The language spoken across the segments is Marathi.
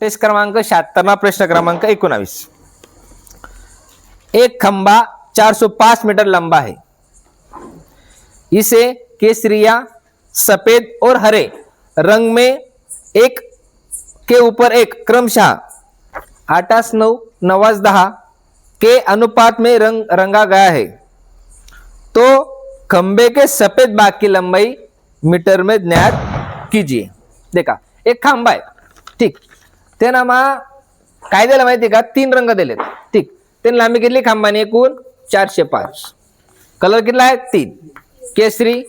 टेस्ट क्रमांक शहात्तरवा प्रश्न क्रमांक एकोणावीस. एक खंबा 405 मीटर लंबा है इसे केसरिया सफेद और हरे रंग में एक के ऊपर एक क्रमशः आठास नौ नवास दहा के अनुपात में रंग रंगा गया है. तो खंबे के सफेद भाग की लंबाई मीटर में ज्ञात कीजिए. देखा एक खंबा है ठीक. त्यानं मा काय दिलं माहिती का? तीन रंग दिलेत. ठीक. त्यांनी लांबी किती खांबाने एकूण चारशे पाच. कलर कितला आहे? तीन. केसरी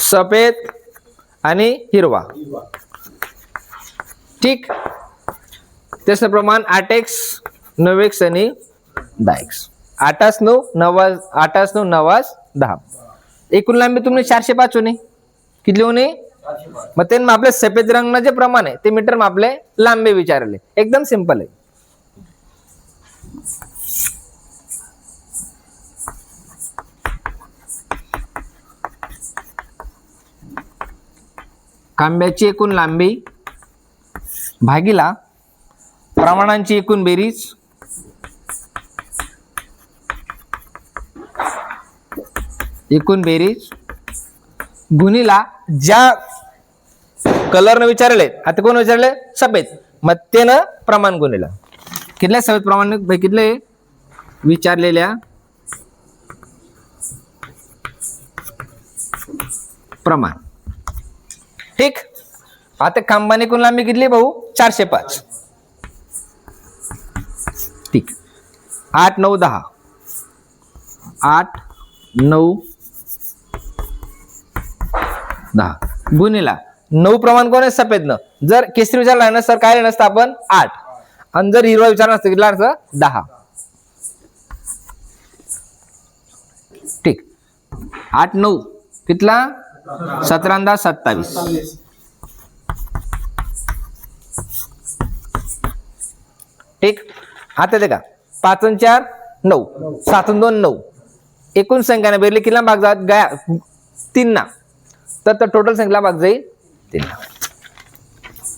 सफेद आणि हिरवा. ठीक. त्याचं प्रमाण आठ एक्स नऊ एक्स आणि दहा एक्स आठास नऊ नवाज आठास नऊ नवाज दहा. एकूण लांबी तुम्ही चारशे पाच होणे. किती होणे? मग ते आपले सफेद रंगनं जे प्रमाण आहे ते मीटर आपले लांबे विचारले. एकदम सिंपल आहे. खांब्याची एकूण लांबी भागीला प्रमाणांची एकूण बेरीज एकूण बेरीज गुणीला ज्या कलरनं विचारले आता कोण विचारले? सफेद. मग प्रमाण गुणीला. कितल्या सफेद प्रमाण? कितले? विचारलेल्या प्रमाण. ठीक? आता खांबाने कोण लांबी कितली भाऊ? चारशे पाच. ठीक. आठ नऊ दहा. आठ नऊ दहा गुन्हेला. नऊ प्रमाण कोण आहे सफेद न जर केसरी विचारला ना सर काय नसतं आपण? आठ. आणि जर हिरवा विचारला नसतं किती असतं? दहा. ठीक. आठ नऊ. कितला? सतरांदा सत्तावीस. ठीक. आता ते का? पाच चार नऊ. सात दोन नऊ. एकूण संख्याने बेरले किती भाग जात? गया तीन ना तर टोटल संख्येला भाग जाईल तीन.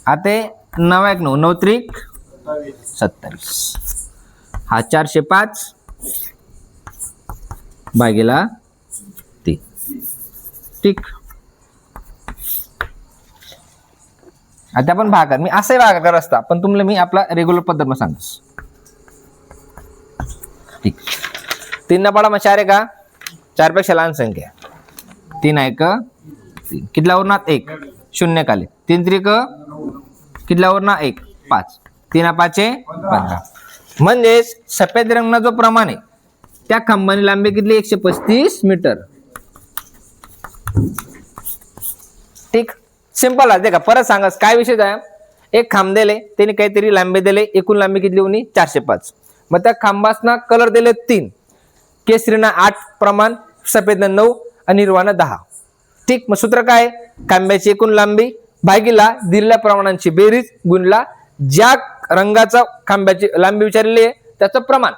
आता नऊ एक नऊ नऊ त्रिक सत्तावीस. हा चारशे पाच भागेला तीन. ठीक. आता आपण भागाकार मी असंही भागाकार असता पण तुम्हाला मी आपला रेग्युलर पद्धत मग सांगतो. ठीक. तीन न पाडा मग चार आहे का? चारपेक्षा लहान संख्या. तीन आहे का? तीन. कितल्यावर एक. शून्य काले तीन त्रिक? कितला उरणार एक. पाच. तीन पाचे पंधरा. म्हणजेच सफेद रंगना जो प्रमाण आहे त्या खांबानी लांबी किती? एकशे पस्तीस मीटर. ठीक? सिंपल आहे. का परत सांगा काय विषय आहे एक खांब दिले त्याने काहीतरी लांबी दिले एकूण लांबी किती होणी चारशे पाच. मग त्या खांबासना कलर दिले तीन. केसरीना आठ प्रमाण सफेदनं नऊ आणि हिरवानं दहा. ठीक. मग सूत्र काय? खांब्याची एकूण लांबी भागीला दिलेल्या प्रमाणांची बेरीज गुणला ज्या रंगाचा खांब्याची लांबी विचारलेली आहे त्याचं प्रमाण.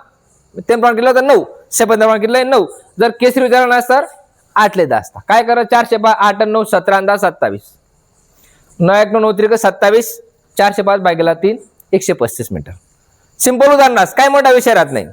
ते प्रमाण केलं तर नऊ. सफेद प्रमाण केलं नऊ. जर केसरी विचारला नाही तर आठले दहा असता. काय करा चारशे पाच आठ नऊ सतरा दहा सत्तावीस. नऊ एक नऊ नऊ त्रिक सत्तावीस. चारशे पाच भागेला तीन एकशे पस्तीस मीटर. सिंपल उदाहरणास. काय मोठा विषय राहत नाही.